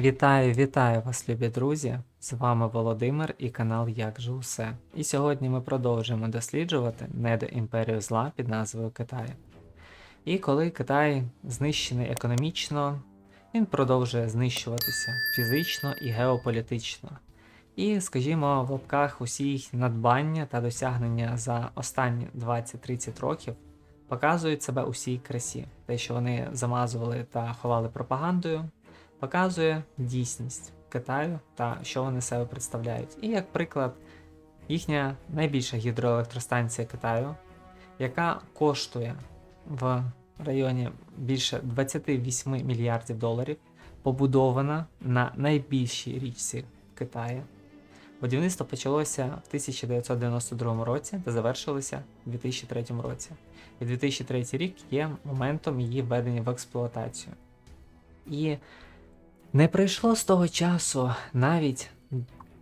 Вітаю, вітаю вас, любі друзі! З вами Володимир і канал Як же усе. І сьогодні ми продовжуємо досліджувати недоімперію зла під назвою Китай. І коли Китай знищений економічно, він продовжує знищуватися фізично і геополітично. І, скажімо, в лапках усі їх надбання та досягнення за останні 20-30 років показують себе у всій красі. Те, що вони замазували та ховали пропагандою, показує дійсність Китаю та що вони себе представляють. І як приклад, їхня найбільша гідроелектростанція Китаю, яка коштує в районі більше 28 мільярдів доларів, побудована на найбільшій річці Китаю. Будівництво почалося в 1992 році та завершилося у 2003 році. І 2003 рік є моментом її введення в експлуатацію. І не пройшло з того часу навіть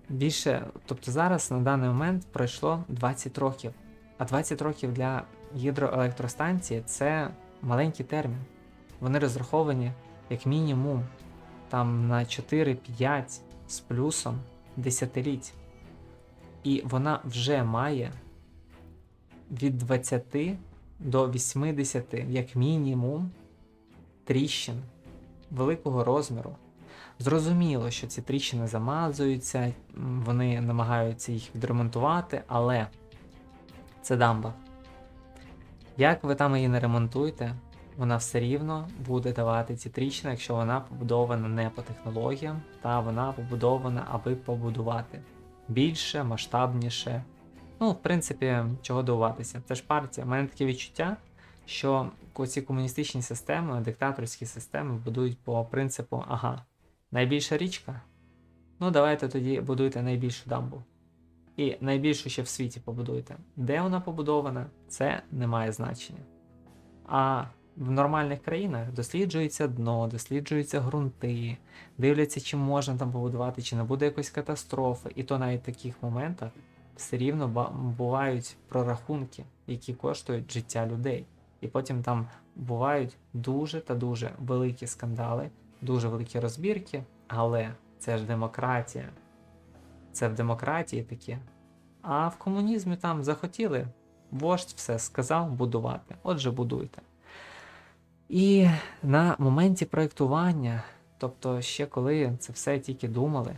більше, тобто зараз на даний момент пройшло 20 років. А 20 років для гідроелектростанції це маленький термін. Вони розраховані як мінімум там на 4-5 з плюсом десятиліть. І вона вже має від 20 до 80, як мінімум, тріщин великого розміру. Зрозуміло, що ці тріщини замазуються, вони намагаються їх відремонтувати, але це дамба. Як ви там її не ремонтуєте, вона все рівно буде давати ці тріщини, якщо вона побудована не по технологіям, та вона побудована, аби побудувати більше, масштабніше. Ну, в принципі, чого дивуватися. Це ж партія. У мене таке відчуття, що ці комуністичні системи, диктаторські системи будують по принципу: ага, найбільша річка. Ну, давайте тоді будуйте найбільшу дамбу. І найбільшу ще в світі побудуйте. Де вона побудована, це не має значення. А в нормальних країнах досліджується дно, досліджуються ґрунти, дивляться, чи можна там побудувати, чи не буде якоїсь катастрофи. І то навіть в таких моментах все рівно бувають прорахунки, які коштують життя людей. І потім там бувають дуже та дуже великі скандали, дуже великі розбірки, але це ж демократія. Це в демократії таке. А в комунізмі там захотіли, вождь все сказав будувати. Отже, будуйте. І на моменті проєктування, тобто ще коли це все тільки думали,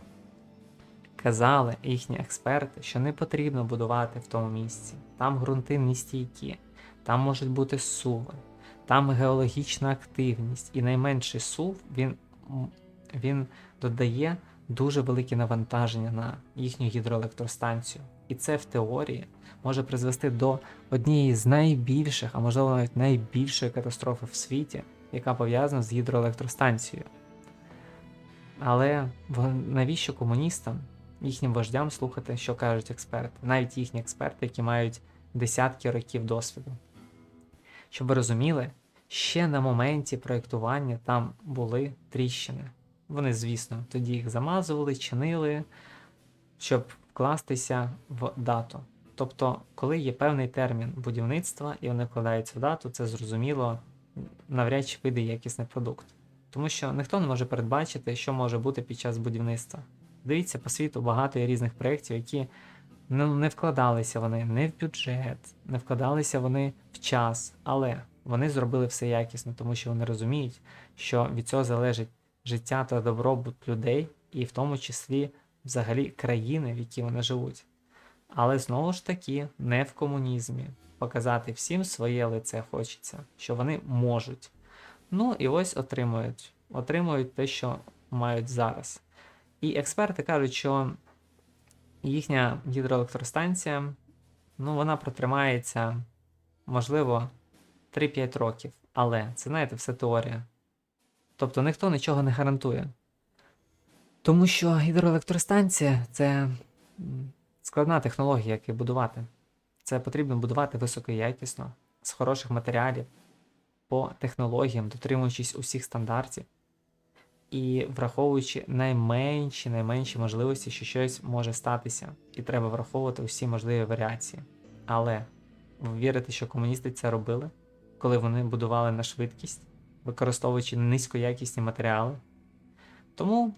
казали їхні експерти, що не потрібно будувати в тому місці. Там ґрунти не стійкі, там можуть бути суви, там геологічна активність, і найменший сув він, він додає дуже велике навантаження на їхню гідроелектростанцію. І це в теорії може призвести до однієї з найбільших, а можливо навіть найбільшої катастрофи в світі, яка пов'язана з гідроелектростанцією. Але навіщо комуністам, їхнім вождям слухати, що кажуть експерти, навіть їхні експерти, які мають десятки років досвіду. Щоб ви розуміли, ще на моменті проєктування там були тріщини. Вони, звісно, тоді їх замазували, чинили, щоб вкластися в дату. Тобто, коли є певний термін будівництва і вони вкладаються в дату, це зрозуміло, навряд чи вийде якісний продукт. Тому що ніхто не може передбачити, що може бути під час будівництва. Дивіться, по світу багато є різних проєктів, які не вкладалися вони не в бюджет, не вкладалися вони в час, але вони зробили все якісно, тому що вони розуміють, що від цього залежить життя та добробут людей, і в тому числі взагалі країни, в якій вони живуть. Але знову ж таки, не в комунізмі. Показати всім своє лице хочеться, що вони можуть. Ну і ось отримують. Отримують те, що мають зараз. І експерти кажуть, що їхня гідроелектростанція, ну, вона протримається, можливо, 3-5 років. Але це, знаєте, все теорія. Тобто ніхто нічого не гарантує. Тому що гідроелектростанція це складна технологія, як і будувати. Це потрібно будувати високоякісно, з хороших матеріалів, по технологіям, дотримуючись усіх стандартів і враховуючи найменші, найменші можливості, що щось може статися, і треба враховувати усі можливі варіації. Але ви вірите, що комуністи це робили, коли вони будували на швидкість, використовуючи низькоякісні матеріали? Тому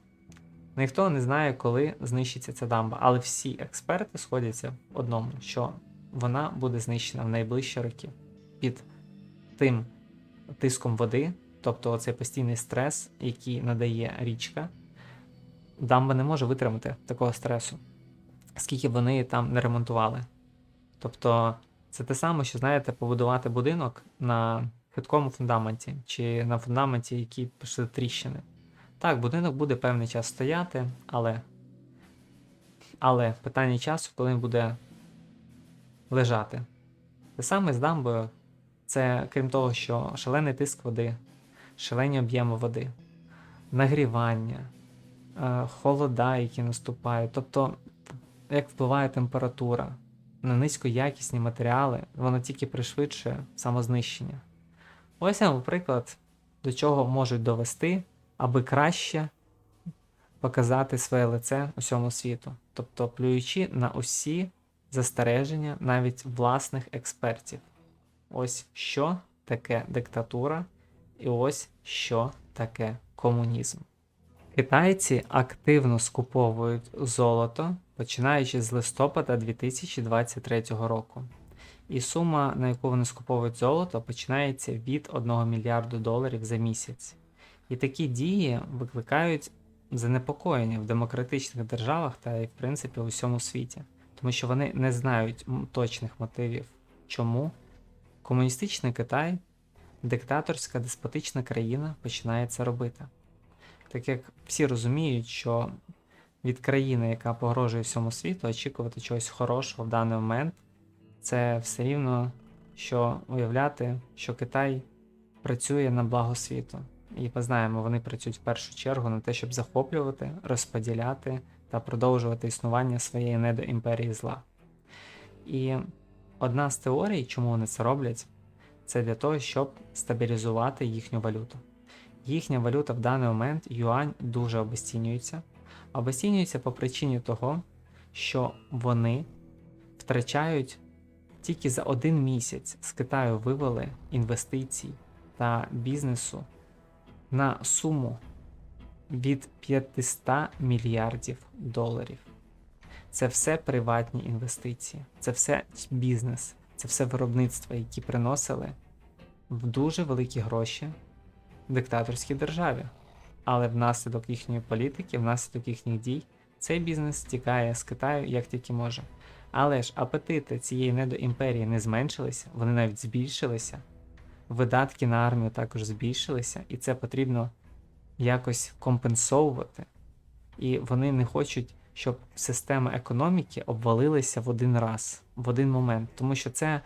Ніхто не знає, коли знищиться ця дамба, але всі експерти сходяться в одному, що вона буде знищена в найближчі роки під тим тиском води, тобто цей постійний стрес, який надає річка. Дамба не може витримати такого стресу, скільки б вони там не ремонтували. Тобто, це те саме, що знаєте, побудувати будинок на хиткому фундаменті чи на фундаменті, який пішли тріщини. Так, будинок буде певний час стояти, але. Але питання часу, коли він буде лежати. Те саме з дамбою, це крім того, що шалений тиск води, шалені об'єми води, нагрівання, е, холода, які наступають, тобто, як впливає температура на низькоякісні матеріали, воно тільки пришвидшує самознищення. Ось вам приклад, до чого можуть довести, аби краще показати своє лице усьому світу, тобто плюючи на усі застереження навіть власних експертів. Ось що таке диктатура, і ось що таке комунізм. Китайці активно скуповують золото, починаючи з листопада 2023 року. І сума, на яку вони скуповують золото, починається від 1 мільярду доларів за місяць. І такі дії викликають занепокоєння в демократичних державах та і в принципі у всьому світі, тому що вони не знають точних мотивів. Чому? Комуністичний Китай, диктаторська деспотична країна починає це робити. Так як всі розуміють, що від країни, яка погрожує всьому світу, очікувати чогось хорошого в даний момент, це все рівно, що уявляти, що Китай працює на благо світу. І ми знаємо, вони працюють в першу чергу на те, щоб захоплювати, розподіляти та продовжувати існування своєї недоімперії зла. І одна з теорій, чому вони це роблять, це для того, щоб стабілізувати їхню валюту. Їхня валюта в даний момент, юань, дуже обесцінюється. Обесцінюється по причині того, що вони втрачають тільки за один місяць з Китаю вивели інвестицій та бізнесу на суму від 500 мільярдів доларів. Це все приватні інвестиції, це все бізнес, це все виробництва, які приносили в дуже великі гроші диктаторській державі. Але внаслідок їхньої політики, внаслідок їхніх дій, цей бізнес тікає з Китаю як тільки може. Але ж апетити цієї недоімперії не зменшилися, вони навіть збільшилися. Видатки на армію також збільшилися, і це потрібно якось компенсовувати. І вони не хочуть, щоб система економіки обвалилася в один раз, в один момент, тому що це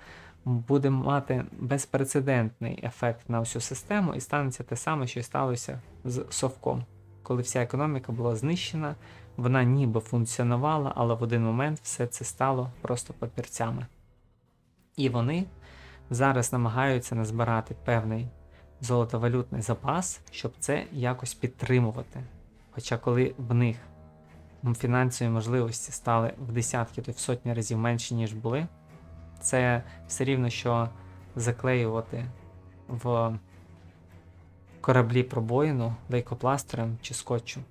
буде мати безпрецедентний ефект на всю систему, і станеться те саме, що й сталося з совком, коли вся економіка була знищена, вона ніби функціонувала, але в один момент все це стало просто папірцями. І вони зараз намагаються назбирати певний золотовалютний запас, щоб це якось підтримувати. Хоча коли в них фінансові можливості стали в десятки, то в сотні разів менші, ніж були, це все рівно, що заклеювати в кораблі пробоїну лейкопластирем чи скотчем.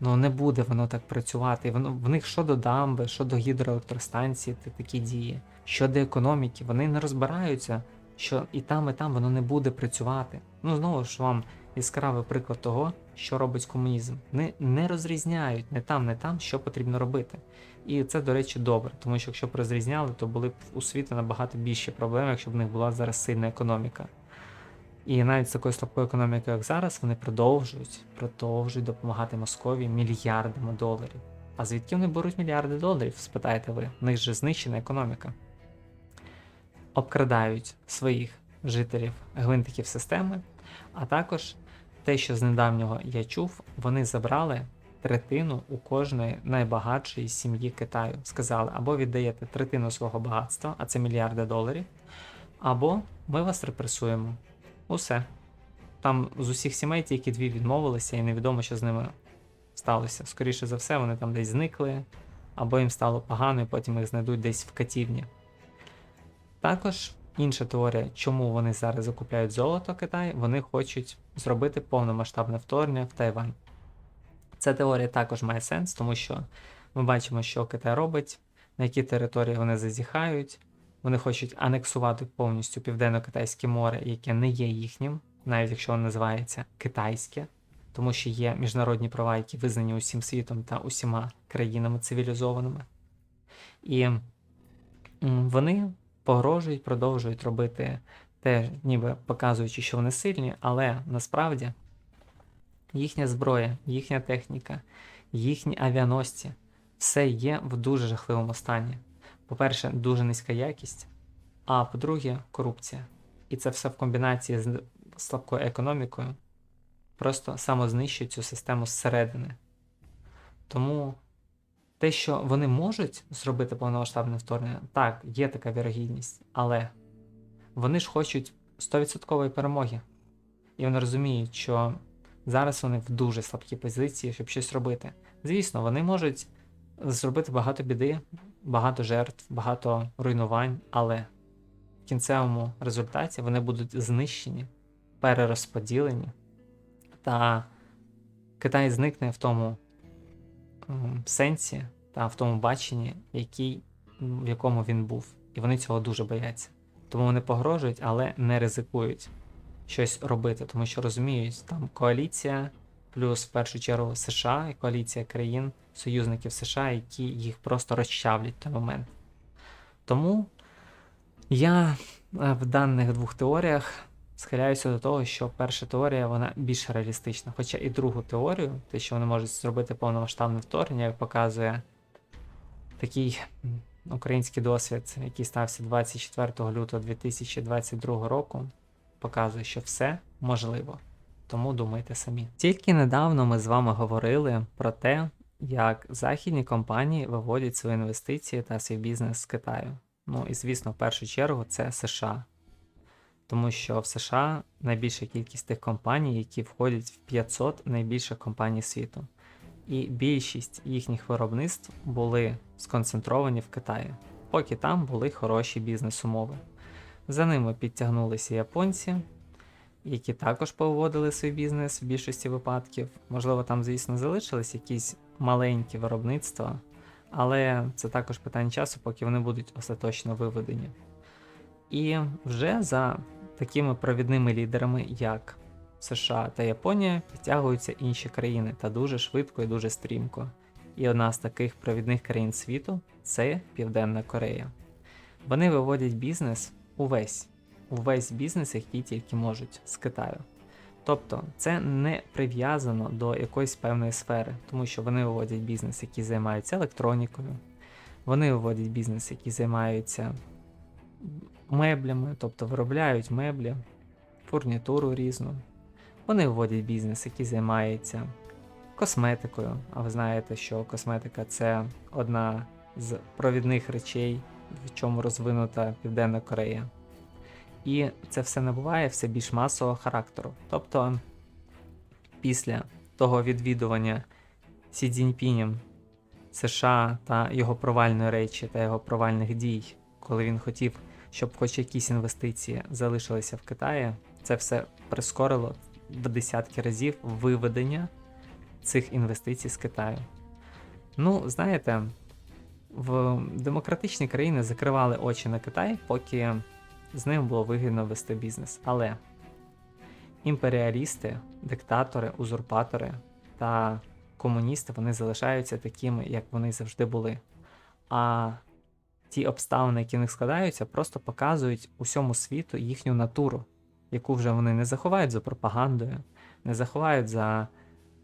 Ну не буде воно так працювати. Воно, в них щодо дамби, щодо гідроелектростанції, та такі дії, щодо економіки, вони не розбираються, що і там, і там воно не буде працювати. Ну, знову ж вам яскравий приклад того, що робить комунізм. Вони не розрізняють не там, не там, що потрібно робити. І це, до речі, добре, тому що якщо б розрізняли, то були б у світі набагато більші проблеми, якщо б в них була зараз сильна економіка. І навіть з такою слабкою економікою, як зараз, вони продовжують, продовжують допомагати Московії мільярдами доларів. А звідки вони беруть мільярди доларів, спитаєте ви? В них же знищена економіка. Обкрадають своїх жителів гвинтиків системи, а також те, що з недавнього я чув, вони забрали третину у кожної найбагатшої сім'ї Китаю. Сказали, або віддаєте третину свого багатства, а це мільярди доларів, або ми вас репресуємо. Усе. Там з усіх сімей тільки дві відмовилися, і невідомо, що з ними сталося. Скоріше за все, вони там десь зникли, або їм стало погано, і потім їх знайдуть десь в катівні. Також інша теорія, чому вони зараз закупляють золото Китай, вони хочуть зробити повномасштабне вторгнення в Тайвань. Ця теорія також має сенс, тому що ми бачимо, що Китай робить, на які території вони зазіхають. Вони хочуть анексувати повністю Південно-Китайське море, яке не є їхнім, навіть якщо воно називається китайське, тому що є міжнародні права, які визнані усім світом та усіма країнами цивілізованими. І вони погрожують, продовжують робити те, ніби показуючи, що вони сильні, але насправді їхня зброя, їхня техніка, їхні авіаносці все є в дуже жахливому стані. По-перше, дуже низька якість, а по-друге, корупція. І це все в комбінації з слабкою економікою просто самознищує цю систему зсередини. Тому те, що вони можуть зробити повномасштабне вторгнення, так, є така вірогідність, але вони ж хочуть 100% перемоги. І вони розуміють, що зараз вони в дуже слабкій позиції, щоб щось робити. Звісно, вони можуть зробити багато біди, багато жертв, багато руйнувань, але в кінцевому результаті вони будуть знищені, перерозподілені, та Китай зникне в тому сенсі та в тому баченні, який, в якому він був. І вони цього дуже бояться. Тому вони погрожують, але не ризикують щось робити, тому що розуміють, там коаліція, плюс в першу чергу США і коаліція країн, союзників США, які їх просто розчавлять в той момент. Тому я е, в даних двох теоріях схиляюся до того, що перша теорія вона більш реалістична. Хоча і другу теорію, те, що вони можуть зробити повномасштабне вторгнення, як показує такий український досвід, який стався 24 лютого 2022 року, показує, що все можливо. Тому думайте самі. Тільки недавно ми з вами говорили про те, як західні компанії виводять свої інвестиції та свій бізнес з Китаю. Ну і звісно, в першу чергу це США. Тому що в США найбільша кількість тих компаній, які входять в 500 найбільших компаній світу. І більшість їхніх виробництв були сконцентровані в Китаї, поки там були хороші бізнес-умови. За ними підтягнулися японці, які також поводили свій бізнес в більшості випадків. Можливо, там, звісно, залишились якісь маленькі виробництва, але це також питання часу, поки вони будуть остаточно виведені. І вже за такими провідними лідерами, як США та Японія, підтягуються інші країни та дуже швидко і дуже стрімко. І одна з таких провідних країн світу це Південна Корея. Вони виводять бізнес увесь, увесь бізнес, який тільки можуть з Китаю. Тобто це не прив'язано до якоїсь певної сфери, тому що вони виводять бізнес, який займається електронікою, вони виводять бізнес, який займаються меблями, тобто виробляють меблі, фурнітуру різну. Вони виводять бізнес, який займається косметикою. А ви знаєте, що косметика це одна з провідних речей, в чому розвинута Південна Корея. І це все набуває все більш масового характеру. Тобто, після того відвідування Сі Цзіньпінем США та його провальної речі та його провальних дій, коли він хотів, щоб хоч якісь інвестиції залишилися в Китаї, це все прискорило в десятки разів виведення цих інвестицій з Китаю. Ну, знаєте, в демократичні країни закривали очі на Китай, поки з ним було вигідно вести бізнес. Але імперіалісти, диктатори, узурпатори та комуністи вони залишаються такими, як вони завжди були. А ті обставини, які в них складаються, просто показують усьому світу їхню натуру, яку вже вони не заховають за пропагандою, не заховають за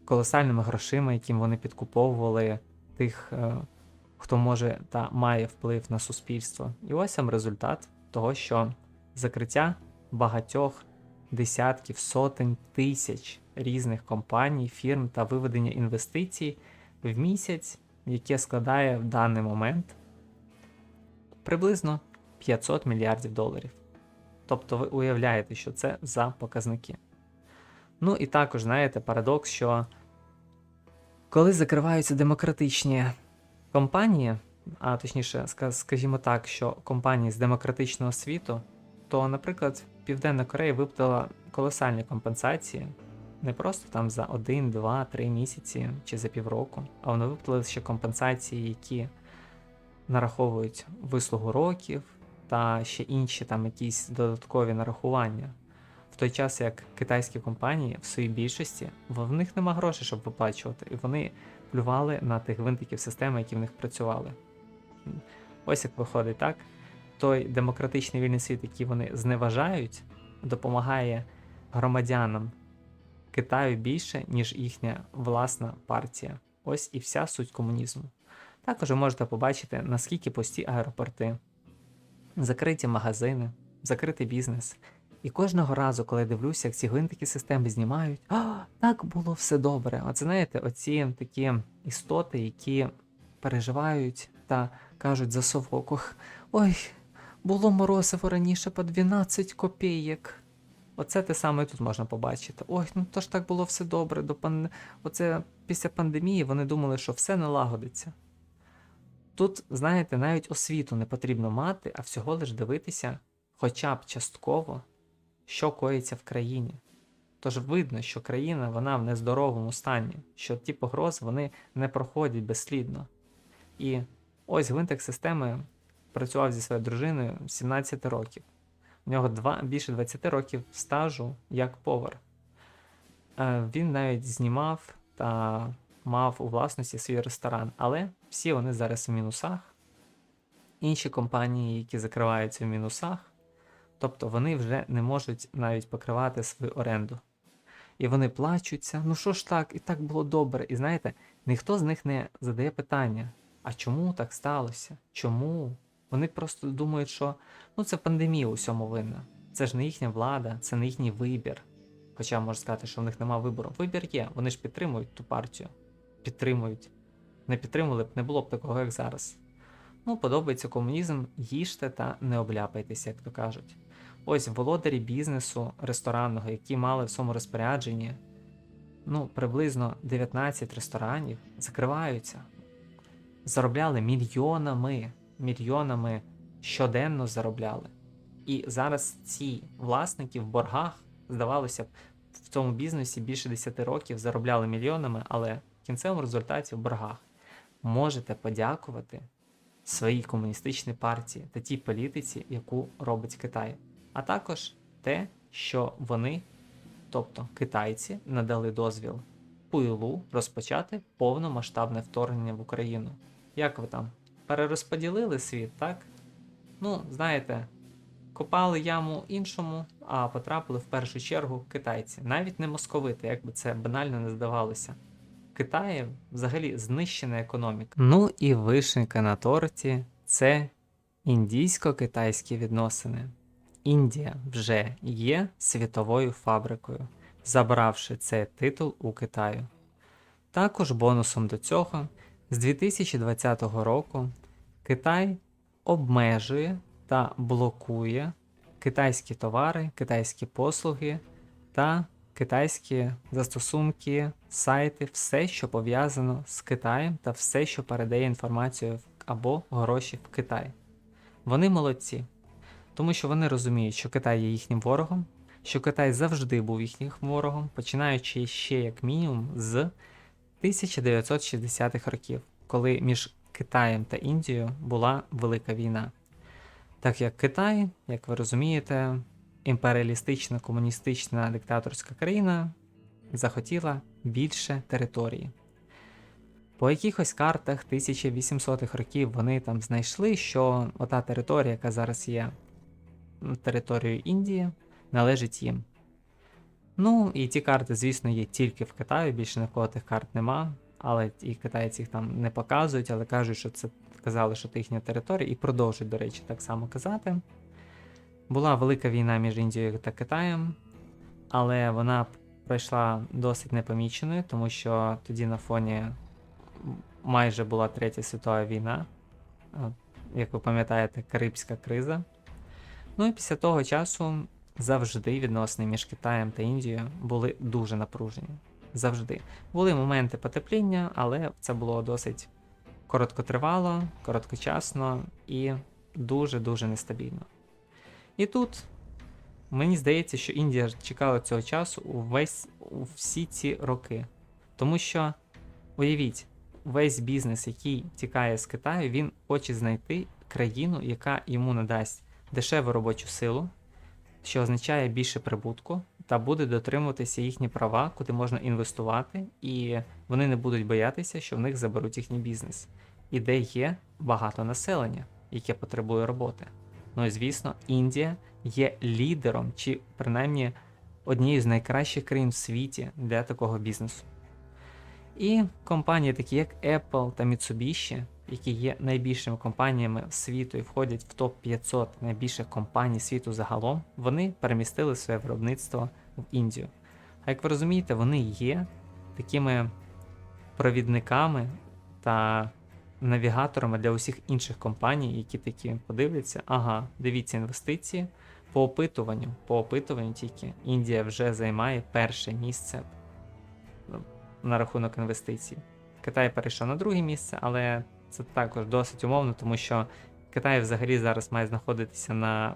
колосальними грошима, яким вони підкуповували тих, е, хто може та має вплив на суспільство. І ось сам результат того, що закриття багатьох десятків, сотень тисяч різних компаній, фірм та виведення інвестицій в місяць, яке складає в даний момент приблизно 500 мільярдів доларів. Тобто ви уявляєте, що це за показники. Ну і також знаєте парадокс, що коли закриваються демократичні компанії, а точніше, скажімо так, що компанії з демократичного світу, то, наприклад, Південна Корея виплатила колосальні компенсації не просто там за 1, 2, 3 місяці чи за півроку, а вони виплатили ще компенсації, які нараховують вислугу років та ще інші там якісь додаткові нарахування. В той час як китайські компанії в своїй більшості в них нема грошей, щоб виплачувати, і вони плювали на тих винтиків системи, які в них працювали. Ось як виходить, так? Той демократичний вільний світ, який вони зневажають, допомагає громадянам Китаю більше, ніж їхня власна партія. Ось і вся суть комунізму. Також ви можете побачити, наскільки пусті аеропорти, закриті магазини, закритий бізнес. І кожного разу, коли я дивлюся, як ці гвинтики системи знімають, а так було все добре. Оце знаєте, оці такі істоти, які переживають та кажуть за совокох, ой, було морозиво раніше по 12 копійок. Оце те саме тут можна побачити. Ой, ну то ж так було все добре. До пан... Оце після пандемії вони думали, що все налагодиться. Тут, знаєте, навіть освіту не потрібно мати, а всього лиш дивитися хоча б частково, що коїться в країні. Тож видно, що країна вона в нездоровому стані, що ті погрози вони не проходять безслідно. І ось гвинтик системи працював зі своєю дружиною 17 років. У нього два, більше 20 років стажу як повар. Е, Він навіть знімав та мав у власності свій ресторан, але всі вони зараз в мінусах. Інші компанії, які закриваються в мінусах, тобто вони вже не можуть навіть покривати свою оренду. І вони плачуться, ну що ж так, і так було добре. І знаєте, ніхто з них не задає питання: а чому так сталося? Чому? Вони просто думають, що ну це пандемія у всьому винна. Це ж не їхня влада, це не їхній вибір. Хоча можна сказати, що в них немає вибору. Вибір є, вони ж підтримують ту партію. Підтримують. Не підтримували б, не було б такого, як зараз. Ну, подобається комунізм, їжте та не обляпайтеся, як то кажуть. Ось володарі бізнесу ресторанного, які мали в своєму розпорядженні ну, приблизно 19 ресторанів, закриваються. Заробляли мільйонами, мільйонами щоденно заробляли. І зараз ці власники в боргах, здавалося б, в цьому бізнесі більше 10 років заробляли мільйонами, але в кінцевому результаті в боргах можете подякувати своїй комуністичній партії та тій політиці, яку робить Китай. А також те, що вони, тобто китайці, надали дозвіл пуйлу розпочати повномасштабне вторгнення в Україну. Як ви там? Перерозподілили світ, так? Ну, знаєте, копали яму іншому, а потрапили в першу чергу китайці. Навіть не московити, як би це банально не здавалося. Китаї взагалі знищена економіка. Ну і вишенька на торті це індійсько-китайські відносини. Індія вже є світовою фабрикою, забравши цей титул у Китаю. Також бонусом до цього з 2020 року Китай обмежує та блокує китайські товари, китайські послуги та китайські застосунки, сайти, все, що пов'язано з Китаєм та все, що передає інформацію або гроші в Китай. Вони молодці, тому що вони розуміють, що Китай є їхнім ворогом, що Китай завжди був їхнім ворогом, починаючи ще як мінімум з 1960-х років, коли між Китаєм та Індією була велика війна. Так як Китай, як ви розумієте, імперіалістична комуністична диктаторська країна захотіла більше території. По якихось картах 1800-х років вони там знайшли, що ота територія, яка зараз є територією Індії, належить їм. Ну, і ті карти, звісно, є тільки в Китаї, більше ні в кого тих карт нема, але і китайці їх там не показують, але кажуть, що це казали, що це їхня територія, і продовжують, до речі, так само казати. Була велика війна між Індією та Китаєм, але вона пройшла досить непоміченою, тому що тоді на фоні майже була Третя світова війна, як ви пам'ятаєте, Карибська криза. Ну і після того часу завжди відносини між Китаєм та Індією були дуже напружені. Завжди. Були моменти потепління, але це було досить короткотривало, короткочасно і дуже-дуже нестабільно. І тут мені здається, що Індія чекала цього часу увесь всі ці роки. Тому що, уявіть, весь бізнес, який тікає з Китаю, він хоче знайти країну, яка йому надасть дешеву робочу силу, що означає більше прибутку, та буде дотримуватися їхні права, куди можна інвестувати, і вони не будуть боятися, що в них заберуть їхній бізнес. І де є багато населення, яке потребує роботи. Ну і звісно, Індія є лідером, чи принаймні однією з найкращих країн в світі для такого бізнесу. І компанії, такі як Apple та Mitsubishi, які є найбільшими компаніями світу і входять в топ-500 найбільших компаній світу загалом, вони перемістили своє виробництво в Індію. А як ви розумієте, вони є такими провідниками та навігаторами для усіх інших компаній, які такі подивляться, ага, дивіться інвестиції. По опитуванню, по опитуванню тільки Індія вже займає перше місце на рахунок інвестицій. Китай перейшов на друге місце, але це також досить умовно, тому що Китай взагалі зараз має знаходитися на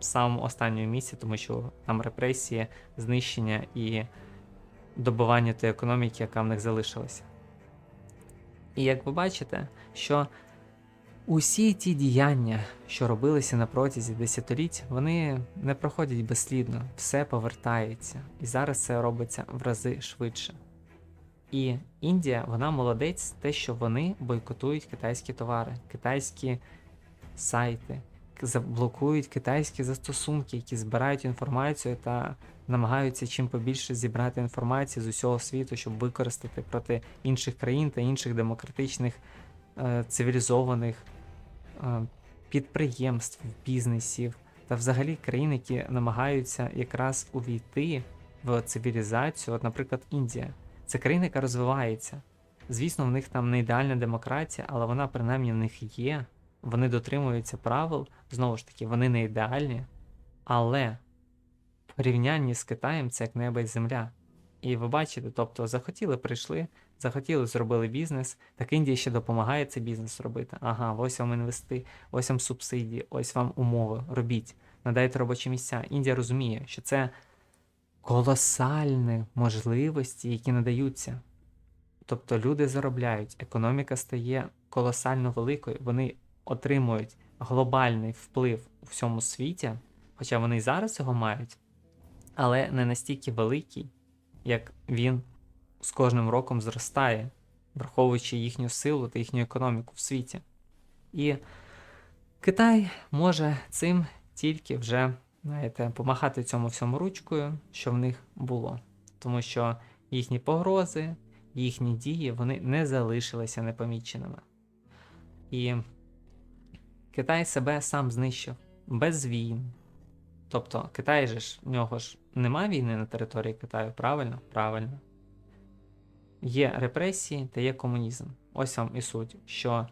самому останньому місці, тому що там репресії, знищення і добування тієї економіки, яка в них залишилася. І як ви бачите, що усі ті діяння, що робилися на протязі десятиліть, вони не проходять безслідно, все повертається. І зараз це робиться в рази швидше. І Індія, вона молодець, те, що вони бойкотують китайські товари, китайські сайти, заблокують китайські застосунки, які збирають інформацію та намагаються чим побільше зібрати інформації з усього світу, щоб використати проти інших країн та інших демократичних е, цивілізованих е, підприємств, бізнесів та взагалі країн, які намагаються якраз увійти в цивілізацію, от, наприклад, Індія. Це країна, яка розвивається. Звісно, в них там не ідеальна демократія, але вона принаймні в них є. Вони дотримуються правил. Знову ж таки, вони не ідеальні. Але порівнянні з Китаєм це як небо і земля. І ви бачите, тобто захотіли, прийшли, захотіли, зробили бізнес. Так Індія ще допомагає цей бізнес робити. Ага, ось вам інвести, ось вам субсидії, ось вам умови. Робіть, надайте робочі місця. Індія розуміє, що це колосальні можливості, які надаються. Тобто люди заробляють, економіка стає колосально великою, вони отримують глобальний вплив у всьому світі, хоча вони і зараз його мають, але не настільки великий, як він з кожним роком зростає, враховуючи їхню силу та їхню економіку в світі. І Китай може цим тільки вже, знаєте, помахати цьому всьому ручкою, що в них було. Тому що їхні погрози, їхні дії, вони не залишилися непоміченими. І Китай себе сам знищив без війн. Тобто Китай же ж в нього ж немає війни на території Китаю, правильно? Правильно. Є репресії та є комунізм. Ось вам і суть, що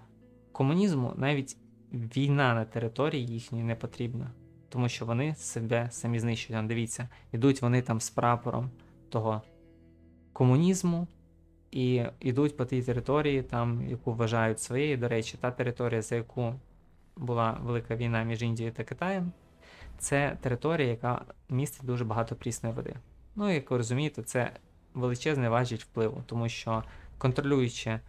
комунізму навіть війна на території їхньої не потрібна, тому що вони себе самі знищують. Там, Дивіться, ідуть вони там з прапором того комунізму і йдуть по тій території, там, яку вважають своєю. До речі, та територія, за яку була велика війна між Індією та Китаєм, це територія, яка містить дуже багато прісної води. Ну, як ви розумієте, це величезний важіль впливу, тому що контролюючи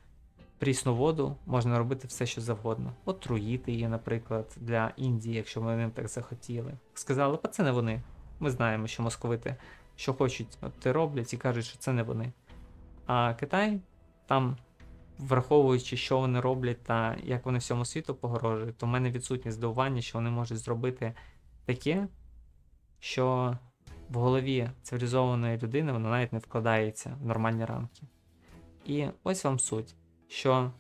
прісну воду, можна робити все, що завгодно. Отруїти її, наприклад, для Індії, якщо вони так захотіли. Сказали, па це не вони. Ми знаємо, що московити, що хочуть, те роблять і кажуть, що це не вони. А Китай там, враховуючи, що вони роблять та як вони всьому світу погрожують, то в мене відсутнє здивування, що вони можуть зробити таке, що в голові цивілізованої людини воно навіть не вкладається в нормальні рамки. І ось вам суть, що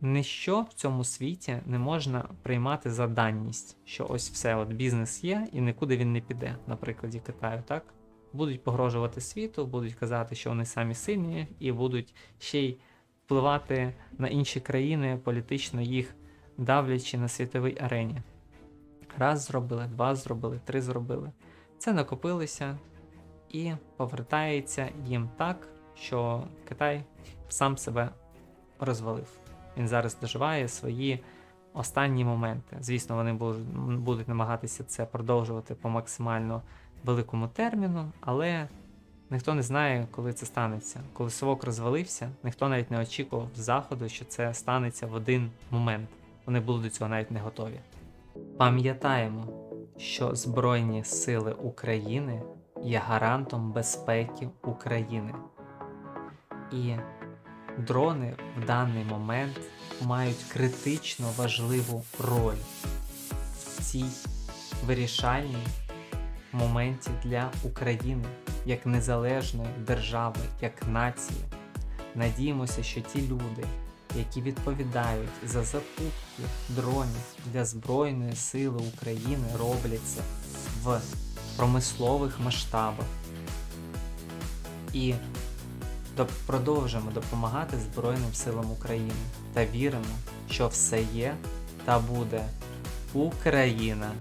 ніщо в цьому світі не можна приймати за даність, що ось все, от бізнес є і нікуди він не піде, на прикладі Китаю, так? Будуть погрожувати світу, будуть казати, що вони самі сильні, і будуть ще й впливати на інші країни, політично їх давлячи на світовій арені. Раз зробили, два зробили, три зробили. Це накопилося і повертається їм так, що Китай сам себе розвалив. Він зараз доживає свої останні моменти. Звісно, вони будуть, намагатися це продовжувати по максимально великому терміну, але ніхто не знає, коли це станеться. Коли совок розвалився, ніхто навіть не очікував заходу, що це станеться в один момент. Вони були до цього навіть не готові. Пам'ятаємо, що Збройні Сили України є гарантом безпеки України. І дрони в даний момент мають критично важливу роль в цій вирішальній моменті для України як незалежної держави, як нації. Надіємося, що ті люди, які відповідають за закупки дронів для Збройної Сили України, роблять це в промислових масштабах. І продовжимо допомагати Збройним силам України та віримо, що все є та буде Україна.